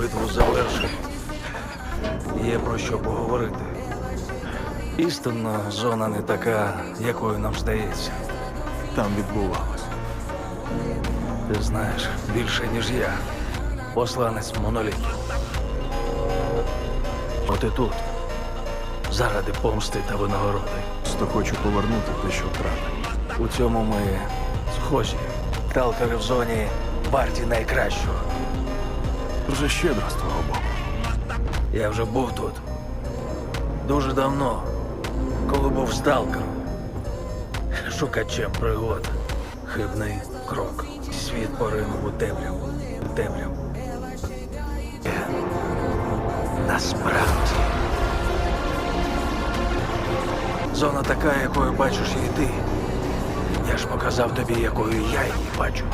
битву завершили. Є про що поговорити. Істинно, зона не така, якою нам здається. Там відбувалось. Ти знаєш більше, ніж я. Посланець моноліту. От і тут. Заради помсти та винагороди. Просто хочу повернути те, що втратив. У цьому ми схожі. Талкери в зоні варті найкращого. Дуже щедро з твого боку. Я вже був тут. Дуже давно, коли був сталкером. Шукачем пригод. Хибний крок. Світ поринув у темряву. Темряву. Насправді. Зона така, якою бачиш її ти. Я ж показав тобі, якою я її бачу.